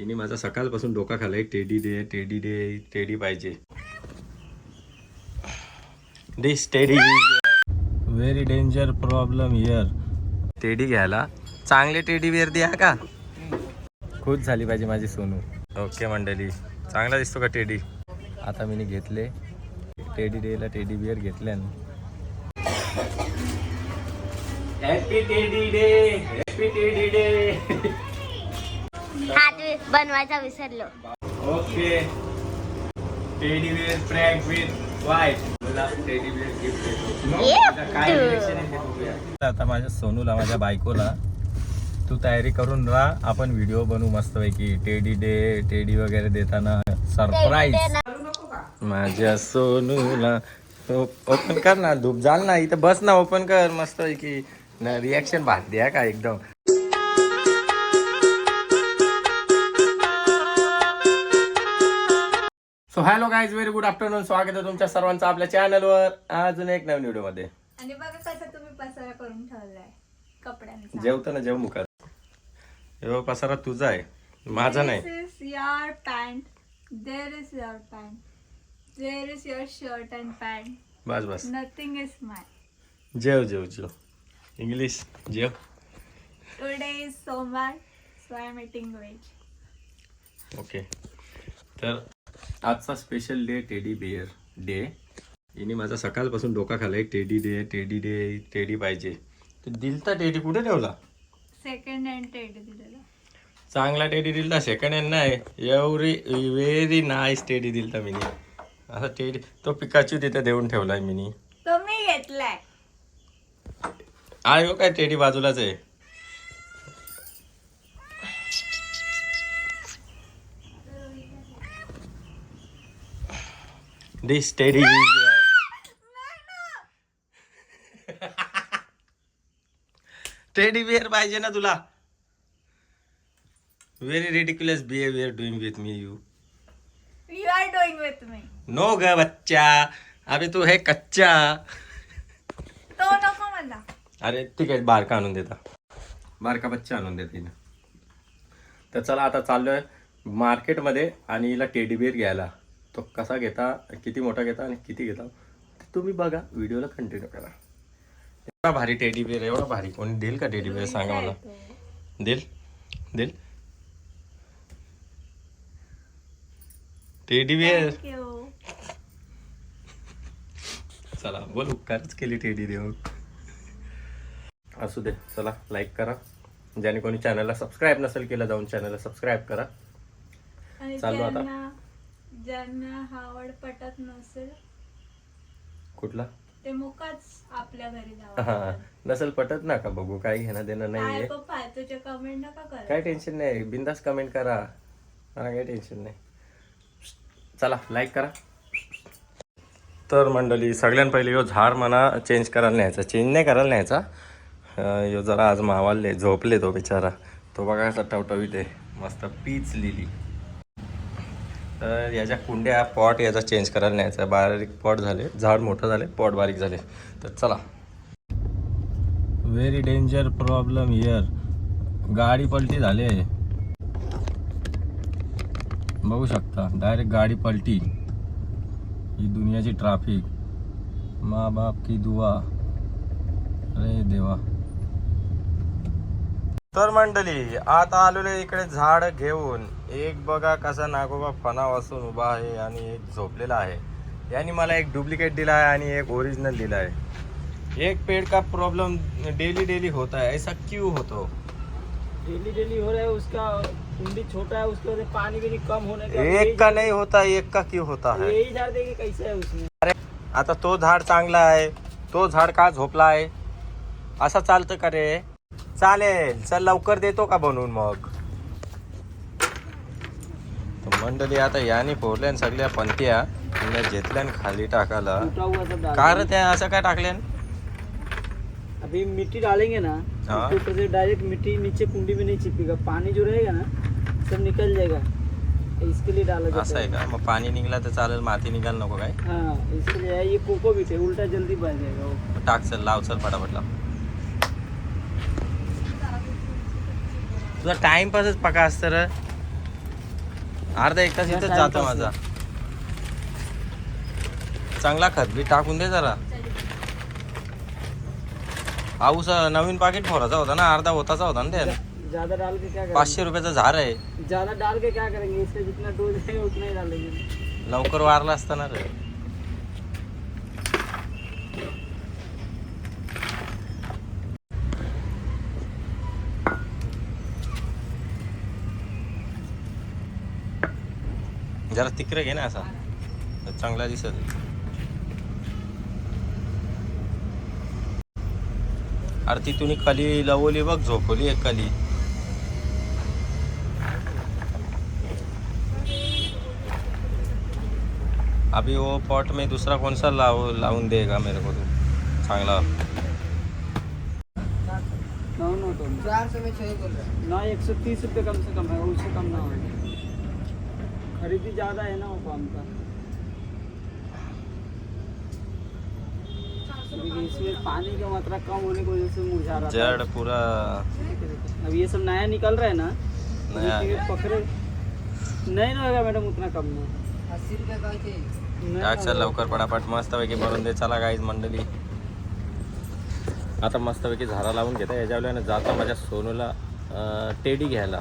तिने माझा सकाळपासून डोका खालाय टेडी दे टेडी दे टेडी पाहिजे. This teddy very danger problem here teddy घ्यायला. चांगले टेडी बिअर द्या का? खुश झाली पाहिजे माझी सोनू. ओके मंडळी. चांगला दिसतो का टेडी? आता मी घेतले. टेडी डेला टेडी बिअर घेतल्या happy teddy day. Happy teddy day. हात बनवायचा विसरलो. Okay. Teddy bear with wife मला टेडी बिअर गिफ्ट देतो Gift? आता काय reaction आहे ते बघूया. आता माझ्या सोनूला माझ्या बायकोला तू तयारी करून राहा. आपण व्हिडिओ बनवू मस्तपैकी. टेडी डे टेडी वगैरे देताना सरप्राईज माझ्या सोनूला ओपन कर ना धूप. जाल ना इथं बस ना ओपन कर मस्त की रिॲक्शन भात द्या का एकदम? So hello guys very good afternoon स्वागत आहे तुमच्या सर्वांचं आपल्या चॅनलवर अजून एक नवीन व्हिडिओमध्ये. आणि बघा कसं तुम्ही पसारा करून ठेवलाय कपड्यांचा. जेवताना जेव मुखात. हे पसारा तुझा आहे. माझा नाही. This is your pant. There is your pant. There is your shirt and pant. बस बस. Nothing is mine. जेव जेव जेव. इंग्लिश जेव. Today is Somar, so I am eating veg. Okay तर आजचा special day teddy bear day हिने माझा सकाळपासून डोका खालाय टेडी दे टेडी दे टेडी पाहिजे. तर दिलता टेडी कुठे ठेवला? Second hand टेडी दिलेला. चांगला टेडी दिलता सेकंड हँड नाही. एवढी व्हेरी नाईस टेडी दिलता मिनी. असा टेडी तो पिकाची तिथे देऊन ठेवलाय मिनी. तो मी घेतलाय. आहे हो काय टेडी बाजूलाच आहे? दिस टेडी टेडी बिअर पाहिजे ना तुला. Very ridiculous behaviour doing with me you you are doing with me no ग बच्चा. अबे तू हे कच्चा. तो नको मला अरे ठीक आहे बारका आणून देता. बारका बच्चा आणून देते हिनं. तर चला आता चाललोय मार्केटमध्ये आणि हिला टेडी बिअर घ्यायला. तो कसा घेता किती मोठा घेता आणि किती घेता ते तुम्ही बघा व्हिडिओला कंटिन्यू करा. एवढा भारी टेडी बिअर एवढा भारी. कोणी देईल का टेडी बिअर सांगा मला. देईल? देईल? टेडी बिअर चला बोल उपकारच केली टेडी देऊन असू दे चला लाईक करा. ज्याने कोणी चॅनलला सबस्क्राईब नसेल केलं जाऊन चॅनलला सबस्क्राईब करा. चालू आता. ज्यांना हा आवड पटत नसेल कुठला? ते मुकाच आपल्या घरी हा. जावं नसेल पटत ना का? बघू काही घेणं देणं काय नाहीये. पप्पा तुझे कमेंट नका कर. काय टेन्शन नाही. बिंदास कमेंट करा. मला काही टेन्शन नाही. चला लाईक करा. तर मंडळी सगळ्यात पहिले ह्यो झाड मला चेंज करायला न्यायचा. चेंज नाही करायला न्यायचा. अं, ह्यो जरा आज मावाले झोपले तो बिचारा. तो बघा कसा टवटवीत आहे. मस्त पीच लिली तर याच्या कुंड्या पॉट याचा चेंज करायला न्यायचा. बारीक पॉट झाले. झाड मोठं झाले पॉट बारीक झाले. तर चला. व्हेरी डेंजर प्रॉब्लेम हिअर गाडी पलटी झाली बघू शकता. डायरेक्ट गाडी पलटी. ही दुनियाची ट्राफिक मा बाप की दुवा अरे देवा. तर मंडळी आता आलेलो इकडे झाड घेऊन. एक बघा कसा नागोबा फणा वाचून उभा आहे आणि एक झोपलेला आहे. यांनी मला एक डुप्लिकेट दिला है आणि एक ओरिजिनल दिला है एक पेड़ का प्रॉब्लम डेली डेली होता है ऐसा क्यों होता? डेली डेली हो रहा है उसका कुंडी छोटा है उसके वजह पानी भी कम होने का एक का नहीं होता एक का क्यों होता है? यही झाड़ देखिए कैसे है उसमें। आता तो झाड चांगला आहे तो झाड का झोपला आहे? असं चालतं का रे? चालेल चल लवकर देतो का बनवून मग? मंडळी आता याने फोडल्यान सगळ्या पंत्या आणि घेतल्यान खाली टाकायला. टूटा हुआ सब डाल का रे त्या असं काय टाकल्यान अभी मिट्टी डालेंगे ना ऊपर से डायरेक्ट मिट्टी नीचे कुंडी में नहीं चिपेगा पानी जो रहेगा ना सब निकल जाएगा. इसके लिए डाला असं जाता आहे है. का? मग पाणी निघला तर चालेल माती निघाल नको काय? हाँ इसके लिए है, ये कोको भी थे उल्टा जल्दी बढ़ जाएगा वो टाक चल लाव चल फटाफट लाव. तुझा टाइमपासच पका असतं रे. अर्धा एक तास इथंच जातो माझा. चांगला खत बी टाकून दे जरा. पाऊस नवीन पाकिट फोराचा होता ना अर्धा होताचा होता ना ते ज्यादा डाल के क्या पाचशे रुपयाचं झाड आहे. ज्यादा डाल के क्या करेंगे? इससे जितना डोज है उतना ही डालेंगे. लवकर वारला असताना रे. जरा तिकडे घे ना असा. चांगला दिसत. अरे ती तुम्ही खाली लावली बघ झोपवली एक खाली. अभी वो पॉट में दूसरा कौन सा लाव लावून देगा मेरे को तू? चांगला. नौ नौ तो चार सौ में छः बोल रहा है। ना एक सौ तीस रुपये कम से कम है उससे कम ना होगा खरीदी ज़्यादा है ना वो का। इसमें पानी की मात्रा कम होने की वजह से मुरझा रहा जड़ पूरा अब ये सब नया निकल रहा है ना नया पकड़े। नहीं ना होगा मैडम उतना कम नहीं होगा। लवकर पटापट मस्तपैकी भरून दे चला गाईज मंडळी. आता मस्तपैकी झाडा लावून घेता याच्यावर जाता माझ्या सोनूला टेडी घ्यायला.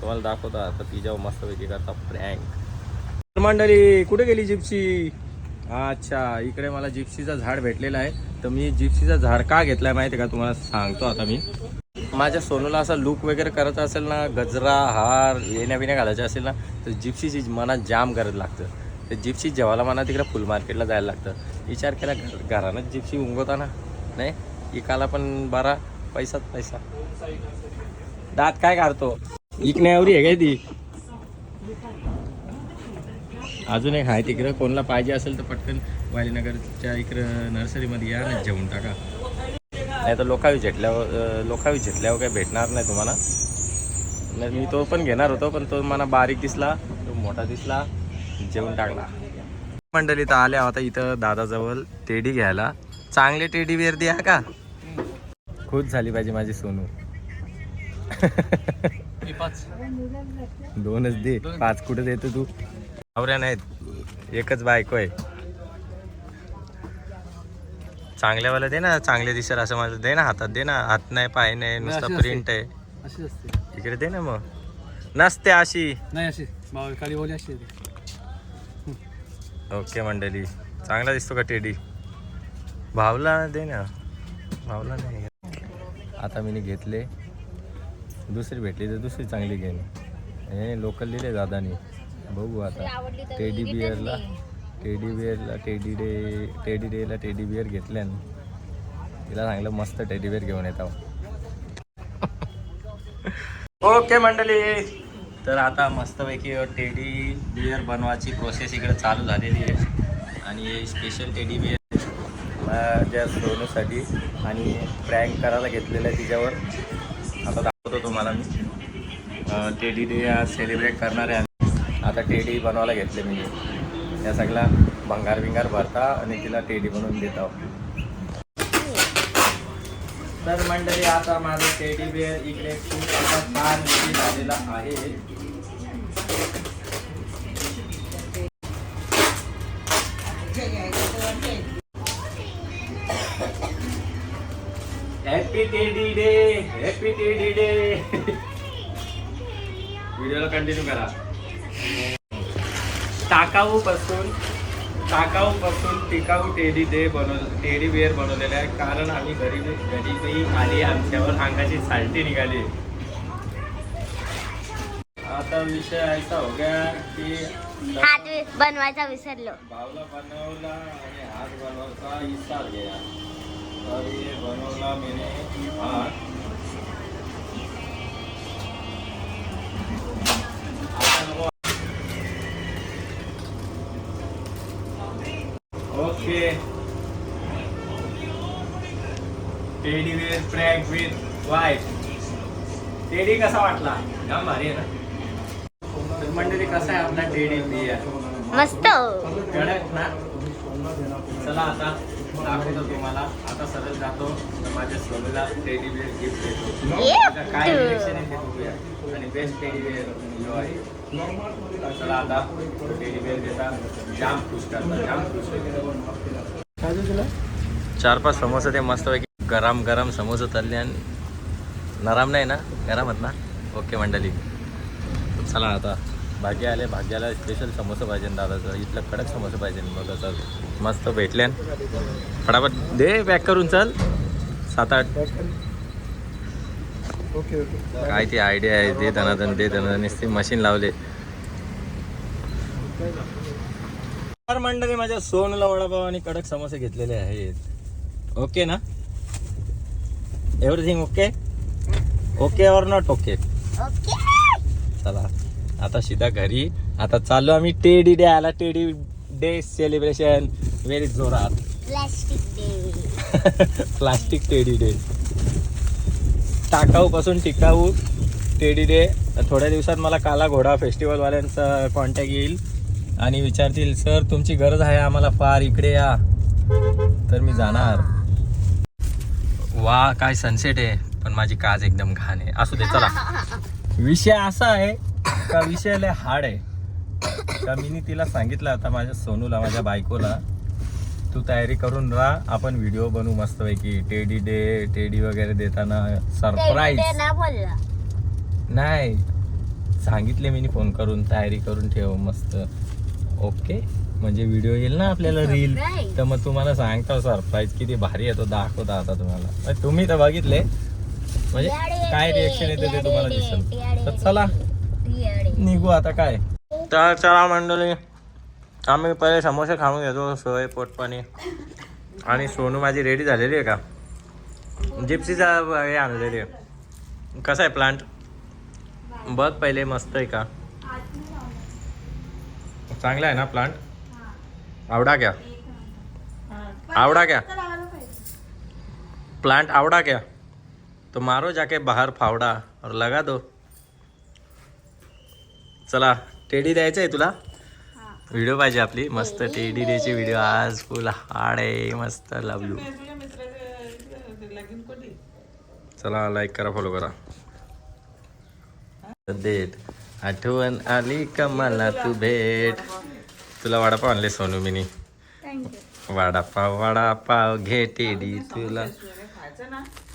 तुम्हाला दाखवता आता मस्त मस्तपैकी करता प्रँक मंडळी कुठे गेली जिप्सी अच्छा इकडे मला जिप्सीचा झाड भेटलेलं आहे. तर मी जिप्सीचा झाड का घेतलाय माहिती का? तुम्हाला सांगतो आता मी. माझ्या सोनूला असा लुक वगैरे करायचा असेल ना गजरा हार येण्या बिण्या घालायच्या असेल ना तर जिप्सीची मनात जाम करत लागतं. तर जिप्सी जेवायला मना तिकडे फुल मार्केटला जायला लागतं. विचार केला घरानंच जिप्सी उंगवताना नाही? इकाला पण बरा पैसाच पैसा. दात काय काढतो इकण्यावरी आहे काय ती? अजून एक आहे तिकडं. कोणाला पाहिजे असेल तर पटकन वालीनगरच्या इकडं नर्सरीमध्ये या ना जेवून टाका. नाही तर लोकावी झेटल्यावर लोकावी झेटल्यावर काही भेटणार नाही तुम्हाला. नाही मी तो पण घेणार होतो पण तो मला बारीक दिसला तो मोठा दिसला जेवून टाकला. मंडळी तर आल्या होता इथं दादाजवळ टेडी घ्यायला. चांगले टेडी वेअर द्या का? खुश झाली पाहिजे माझी सोनू. दोनच दे. पाच कुठं देतो तू? नवऱ्या नाहीत. एकच बायको आहे. चांगल्यावाला दे ना चांगले दिसेल असं माझं दे ना हातात दे ना. हात नाही पाय नाही नुसतं प्रिंट आहे. इकडे दे ना मग. नसते अशी. नाही अशी. खाली बोली अशी ओके मंडळी. चांगला दिसतो का टेडी? भावला दे ना. भावला नाही. आता मी घेतले. दुसरी भेटली तर दुसरी चांगली घेईन. हे लोकल दिले दादानी. बघू आता. टेडी बिअरला टेडी बिअरला टेडी डे टेडी डेला टेडी बिअर घेतल्यान. तिला सांगलं मस्त टेडी बिअर घेऊन येतो ओके मंडळी. तर आता मस्तपैकी टेडी बिअर बनवायची प्रोसेस इकडे चालू झालेली आहे. आणि हे स्पेशल टेडी बिअर माझ्या सोनूसाठी आणि प्रँक करायला घेतलेलं आहे तिच्यावर. आता दाखवतो तुम्हाला मी. टेडी डे आज सेलिब्रेट करणार आहे आता टेडी बनवायला घेतले मी. या सगळा भंगार बिंगार भरता आणि तिला टेडी बनवून देतो तर मंडळी आता माझं टेडी बिअर इकडे खूप असा छान रेडी झालेला आहे. Happy teddy day happy teddy day व्हिडिओला कंटिन्यू करा. टाकाऊ पासून टाकाऊ पासून टिकाऊ टेडी डे बनव टेडी बिअर बनवलेले आहे. कारण आम्ही घरी गरीबी आली आमच्यावर अंगाची सालटी निघाली. आता विषय ऐसा हो गया की हात बनवायचा विसरलो. भावला बनवला आणि हात बनवायचा गया तर बनवला मैंने okay teddy with prank with wife teddy कसा वाटला? जाम भारी आहे ना? तर मंडळी कसा आहे आपला टेडी बियर मस्त. कडक ना? चला आता दाखवतो तुम्हाला. आता सरळ जातो माझ्या सोनूला टेडी बिअर गिफ्ट देतो. काय रिएक्शन आहे ते बघूया. आणि बेस्ट टेडी बिअर जो आहे चला आता टेडी बेअर देता जाम खुश करता जाम खुश चार पाच समोसे ते मस्तपैकी गरम गरम समोसे तळले आणि नरम नाही ना? गरम आहेत ना? ओके मंडळी. चला आता. भाग्य आले. भाग्याला स्पेशल समोसे पाहिजे दादाचं. इथलं कडक समोसे पाहिजे बघा चल मस्त भेटले फटाफट दे पॅक करून चल. सात आठ. ओके ओके काय ती आयडिया आहे? दे धनाधन दे धनाधन. नुसती मशीन लावले. मंडळी माझ्या सोनला वडापाव आणि कडक समोसे घेतलेले आहेत. ओके ना? एव्हरीथिंग ओके ओके और नॉट ओके चला. आता सीधा घरी. आता चाललो आम्ही टेडी डे आला टेडी डे सेलिब्रेशन व्हेरी जोरात. Plastic day plastic teddy day. टाकाऊ पासून टिकाऊ टेडी डे. थोड्या दिवसात मला काला घोडा फेस्टिवलवाल्यांचा कॉन्टॅक्ट येईल. आणि विचारतील सर तुमची गरज आहे आम्हाला फार. इकडे या. तर मी जाणार. वा काय सनसेट आहे. पण माझी काज एकदम घाण आहे. असू दे चला. विषय असा आहे का विषय लय हार्ड आहे. का मी तिला सांगितलं आता माझ्या सोनूला माझ्या बायकोला तू तयारी करून राहा आपण व्हिडिओ बनवू मस्तपैकी. टेडी डे टेडी वगैरे देताना सरप्राईज नाही सांगितले मी फोन करून तयारी करून ठेव मस्त. ओके? म्हणजे व्हिडिओ येईल ना आपल्याला रील. तर मग तुम्हाला सांगतो सरप्राईज किती भारी आहे तो दाखवता आता तुम्हाला. तुम्ही तर बघितले. म्हणजे काय रिएक्शन येते ते तुम्हाला दिसेल. तर चला. निघू आता काय? तर चला मंडळी आम्ही पहिले समोसे खाऊन घेतो सोय पोटपाणी. आणि सोनू माझी रेडी झालेली आहे का? जिप्सीचा हे आणलेली आहे. कसा आहे प्लांट बघ पहिले मस्त आहे का? चांगला आहे ना प्लांट आवडा क्या? आवडा क्या? प्लांट आवडा क्या? तो मारो जाके बाहर फावडा और लगा दो. चला टेडी द्यायचं आहे तुला व्हिडिओ पाहिजे आपली मस्त टेडी? द्यायची व्हिडिओ. आज फुल हाड आहे मस्त लव यू चला लाईक करा फॉलो करा. देत आठवण आली का मला तू भेट? तुला वडापाव आणले सोनू मिनी. थँक्यू वडापाव वडापाव घे टेडी तुला.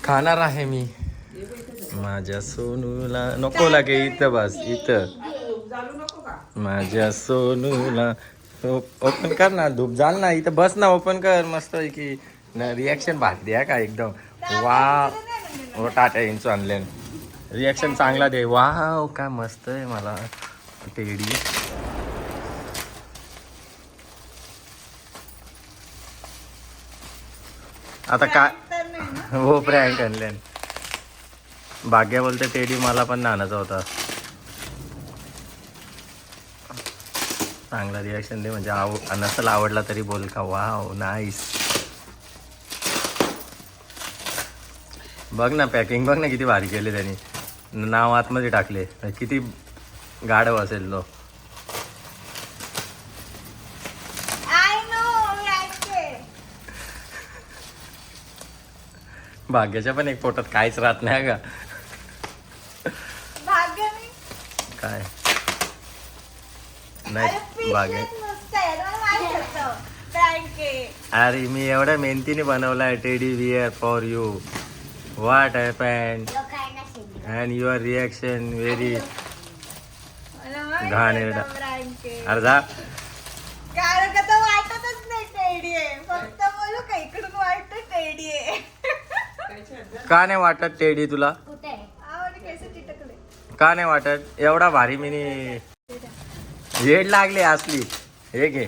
खाणार आहे मी. माझ्या सोनूला नको लागे इथं बस इथं. माझ्या सोनूला ओपन कर ना धूप जाल ना इथं बस ना ओपन कर मस्त की रिॲक्शन भाग द्या का एकदम? वा. हो टाटा इंचू आणले. रिॲक्शन चांगला दे. वाव काय मस्त आहे मला. टेडी आता काय? हो प्रँक आणले. भाग्या बोलते टेडी मला पण नानाचा होता. चांगला रिॲक्शन दे म्हणजे आव नसेल आवडला तरी बोल का वाव नाईस बघ ना पॅकिंग बघ ना किती भारी केले त्यांनी. नाव आतमध्ये टाकले. किती गाढव असेल तो. भाग्याच्या पण एक पोटात काहीच राहत नाही का काय? नाही भाग्य अरे मी एवढ्या मेहनतीने बनवलाय teddy bear for you what pant and your reaction very घाण आहे. अरे जा. कारण का वाटतच नाही टेडी आहे. फक्त बोलू का इकडून वाटत टेडी आहे. का नाही वाटत टेडी तुला? का नाही वाटत? एवढा भारी मिनी हेड लागले असली. हे घे.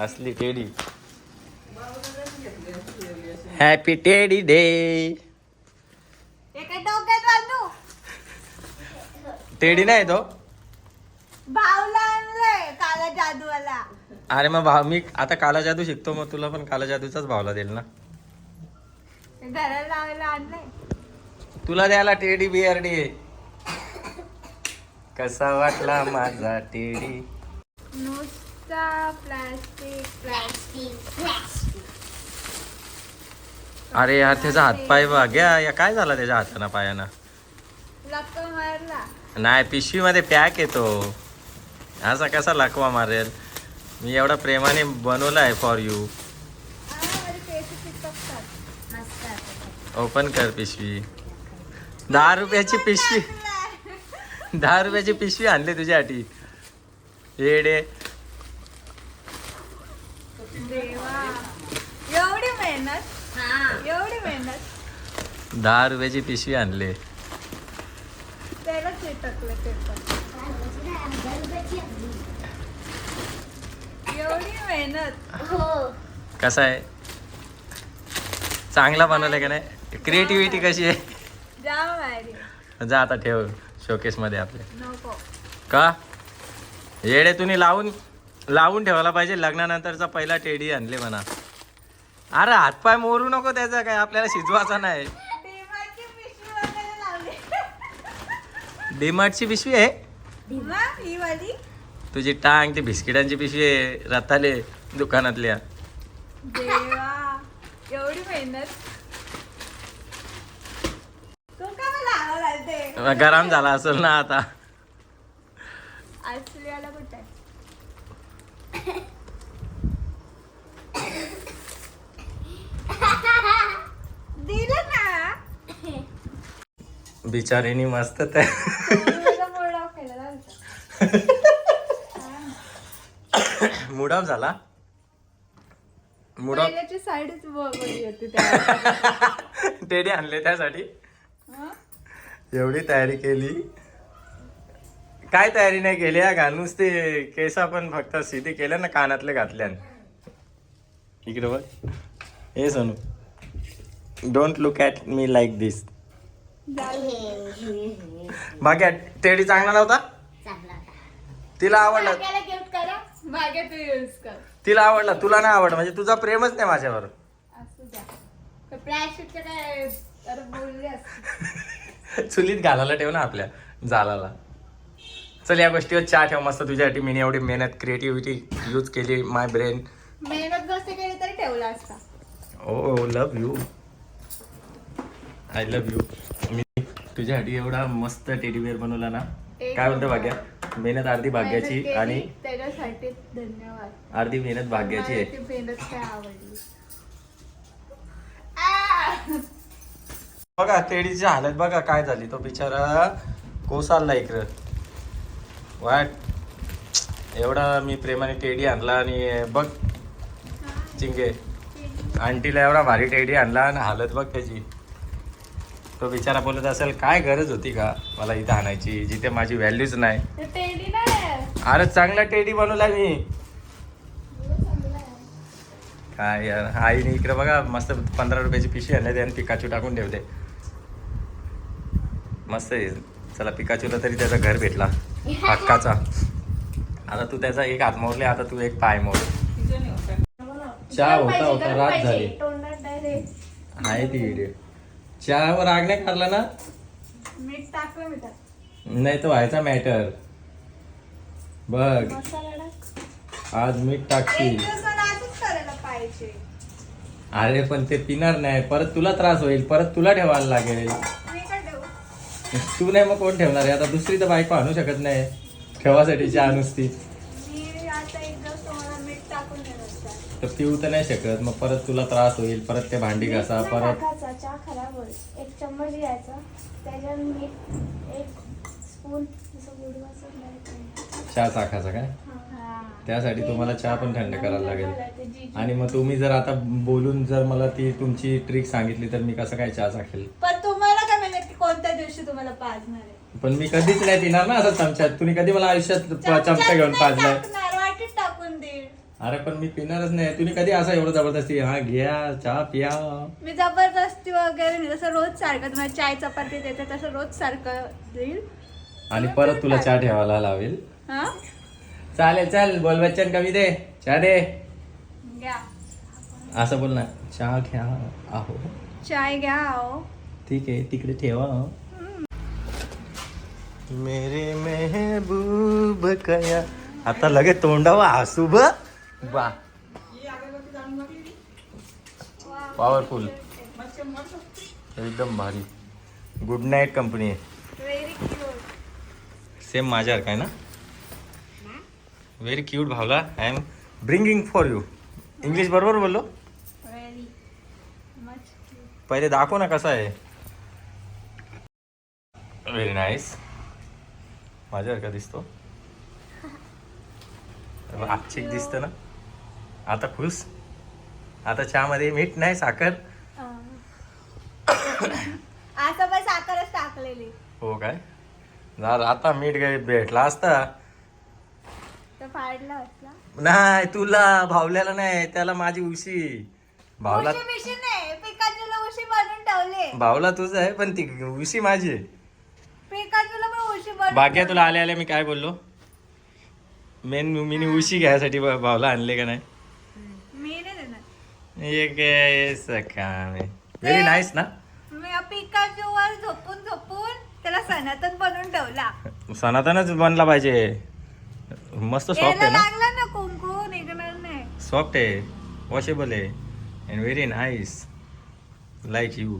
असली teddy. Happy teddy day teddy नाही तो? काला जादूवाला. अरे मग भाव मी आता काला जादू शिकतो मग तुला पण काला जादूचाच भावला देईल ना. तुला द्यायला टेडी बिअर डे कसा वाटला माझा टेडी नुसता प्लास्टिक अरे यार त्याचा हातपाय बघ्या या काय झाला त्याच्या हाताना पायाना? लक्क मारला. नाही पिशवीमध्ये पॅक येतो असा कसा लाकवा मारेल? मी एवढा प्रेमाने बनवला आहे फॉर यू. मस्त आहे. ओपन कर पिशवी. दहा रुपयाची पिशवी. दहा रुपयाची पिशवी आणली तुझ्यासाठी. येडे. देवा. एवढी मेहनत. हा. एवढी मेहनत. दहा रुपयाची पिशवी आणले. त्याला चिटकलं ते पण. एवढी मेहनत. हो. कसा आहे? चांगला बनवलं का नाही? क्रिएटिव्हिटी कशी आहे? भारी जा आता ठेव शोकेस मध्ये आपल्या नको. का? येडे तुम्ही लावून लावून ठेवायला पाहिजे. लग्नानंतरचा पहिला टेडी आणले म्हणा. अरे हातपाय मोरू नको त्याचा काय आपल्याला शिजवायचा नाही. डिमार्टची पिशवी आहे? ही तुझी टांग ती बिस्किटांची पिशवी आहे रताले दुकानातल्या. एवढी मेहनत. गरम झाला असेल ना आता आश्रयाला कुठे आहे? दिलं ना बिचारीनी मस्त त्या मूड ऑफ झाला? मूड ऑफ साईडच टेडी आणले त्यासाठी? एवढी तयारी केली? काय तयारी नाही केली या का नुसते केस आपण फक्त सिधी केल्या ना कानातले घातल्यान. इकडे बघ. हे Sonu don't look at me like this बाकी टेडी चांगला नव्हता. तिला आवडला. आपल्याला गिफ्ट करा. मागे तू यूज कर. तिला आवडला. तुला नाही आवडला. म्हणजे तुझा प्रेमच नाही माझ्यावर. चुलीत घालायला ठेव ना आपल्या जालाला. चल या गोष्टीवर चहा ठेव मस्त. तुझ्यासाठी मी एवढी मेहनत क्रिएटिव्हिटी यूज केली. माय ब्रेन मेहनत नसते केली तरी ठेवला असता. ओ love you I love you मी तुझ्यासाठी एवढा मस्त टेडीवेअर बनवला ना. काय म्हणतो. भाग्या? मेहनत अर्धी भाग्याची आणि त्याच्यासाठी धन्यवाद. अर्धी मेहनत भाग्याची आहे. ती मेहनत काय आवडली? आ! बघा टेडीची हालत बघा काय झाली. तो बिचारा कोसालला इकडं. वाट एवढा मी प्रेमाने टेडी आणला आणि बघ चिंगे. आंटीला एवढा भारी टेडी आणला आणि हालत बघ त्याची. तो बिचारा बोलत असेल काय गरज होती का मला इथं आणायची जिथे माझी व्हॅल्यूच नाही? अरे चांगला टेडी बनवला मी. काय यार आईने इकडे बघा मस्त पंधरा रुपयाची पिशवी आणली आणि पिकाचू टाकून ठेवते मस्त आहे. चला पिकाचूला तरी त्याचा घर भेटला हक्काचा. आता तू त्याचा एक हात मोडले आता तू एक पाय मोड. चहा होता. होता रात झाली. आहे ती व्हिडिओ चहावर आग नाही काढला ना? मीठ टाकलं मी त्यात. नाही तो व्हायचा मॅटर बघ. मसाला टाक. आज मीठ टाकशील. एक दिवसाला असंच करायला पाहिजे. अरे पण ते पिणार नाही. परत तुला त्रास होईल. परत तुला ठेवायला लागेल. मी काय ठेवू? तू नाही मग कोण ठेवणार आहे? आता दुसरी तर बायको आणू शकत नाही. ठेवासाठी चहा नुसती मी आता एक दिवस तुम्हाला मीठ टाकून देणार तर पिऊ तर नाही शकत. मग परत तुला त्रास होईल परत ते भांडी घासा परत टाकायचा चहा खराब होईल. एक चम्मच घ्यायचा. त्याच्यात मीठ एक स्पून जसं बुडवायचं नाही चहा चाखायचा काय? त्यासाठी तुम्हाला चहा पण थंड करायला लागेल. आणि मग तुम्ही जर आता बोलून जर मला ती तुमची ट्रिक सांगितली तर मी कसं काय चहा चाखेल? पण तुम्हाला काय माहिती की कोणत्या दिवशी तुम्हाला पाजणार आहे? पण मी कधीच नाही पिणार ना असं चमच्यात. तुम्ही कधी मला आयुष्यात चमचा घेऊन पाजलाय टाकणार, वाटीत टाकून देईल अरे पण मी पिणारच नाही. तुम्ही कधी असं एवढं जबरदस्ती? हा घ्या चहा पिया. मी जबरदस्ती वगैरे नाही. जसं रोज सारखं तुम्हाला चाय चपाती देते तसं रोज सारखं देईल. आणि परत तुला चहा ठेवायला लावेल. हा? चालेल चाल बोल बच्चन कमी दे. चहा दे. घ्या. असं बोल ना. चहा घ्या. आहो. चाय घ्या अहो. ठीक आहे. तिकडे ठेवा. मेरे मेहबूब कया. आता लगे तोंडावा हसू ब बा. पॉवरफुल एकदम भारी. Good night company. सेम माझ्यासारखं आहे ना? Very cute Bhawla. I am bringing for you English बरोबर बोललो. पहिले दाखव ना कसा आहे. व्हेरी नाईस माझ्यासारखा दिसतो? आजची दिसतं ना? आता खुश? आता चहामध्ये मीठ नाही साखर? असं पण साखरच टाकलेली. हो काय? झालं आता मीठ काही भेटला असता. फाडला नाही तुला भावल्याला नाही त्याला माझी उशी. भावला उशी बनवून ठेवले. भावला तुझं आहे पण ती उशी माझी आहे. बाकी तुला आले आले मी काय बोललो? मेन मी उशी घ्यायसाठी भावला आणले का नाही? सकाळ व्हेरी नाईस ना? वर झोपून झोपून त्याला सनातन बनवून ठेवला. सनातनच बनला पाहिजे. मस्त सॉफ्ट आहे ना? लागला ना कुंकू निघणार नाही. सॉफ्ट आहे. वॉशेबल आहे. And very nice like you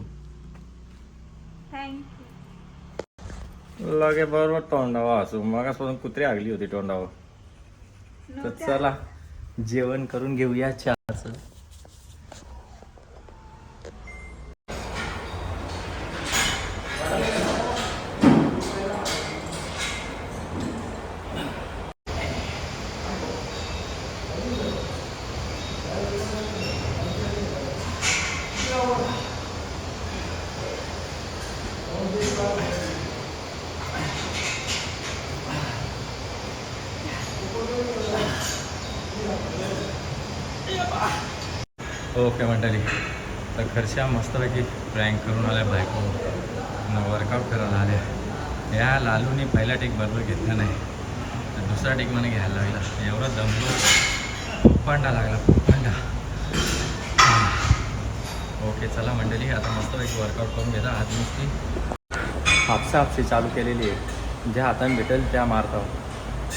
thank you लगे बरोबर तोंडावा असू मगासपासून कुत्री आगली होती तोंडावर. तर चला जेवण करून घेऊया चहाचं. ओके मंडळी. तर घरच्या मस्तपैकी प्रँक करून आल्या बायको. वर्कआउट करायला आल्या. या लालूने पहिला टेक बरोबर घेतला नाही. तर दुसरा टेक मला घ्यायला लागला. एवढा दमलो. पोपांडा लागला पोपांडा ओके चला मंडळी आता मस्तपैकी वर्कआउट करून घेता. आज नुसती हापसा हापसी चालू केलेली आहे. ज्या हाताने भेटेल त्या मारता.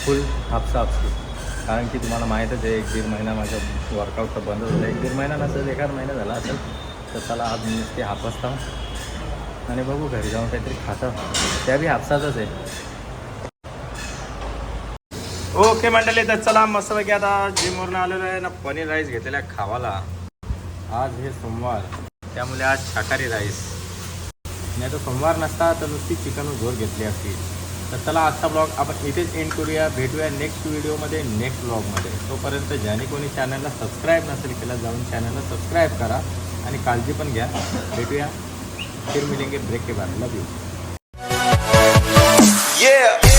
फुल हापसा हापसी कारण की तुम्हाला माहीतच आहे एक दीड महिना माझं वर्कआउट तर बंद होतं. एक दीड महिना नसेल एखाद महिना झाला असेल तर चला आज नुसते हापसता आणि बघू घरी जाऊन काहीतरी खातं. त्या बी हापसातच आहे. ओके मंडळी तर चला मस्तपैकी आता जिमवरून आलेलो आहे ना पनीर राईस घेतलेला खावाला. आज हे सोमवार त्यामुळे आज शाकाहारी राईस नाही तर सोमवार नसता तर नुसती चिकन झोर घेतली असती. तर चला आजचा ब्लॉग आपण इथेच एंड करूया. भेटूया नेक्स्ट व्हिडिओमध्ये नेक्स्ट ब्लॉगमध्ये तोपर्यंत ज्याने कोणी चॅनलला सबस्क्राईब नसेल केला जाऊन चॅनलला सबस्क्राईब करा आणि काळजी पण घ्या. भेटूया. फिर मिलेंगे ब्रेक के बाद. Love you Yeah.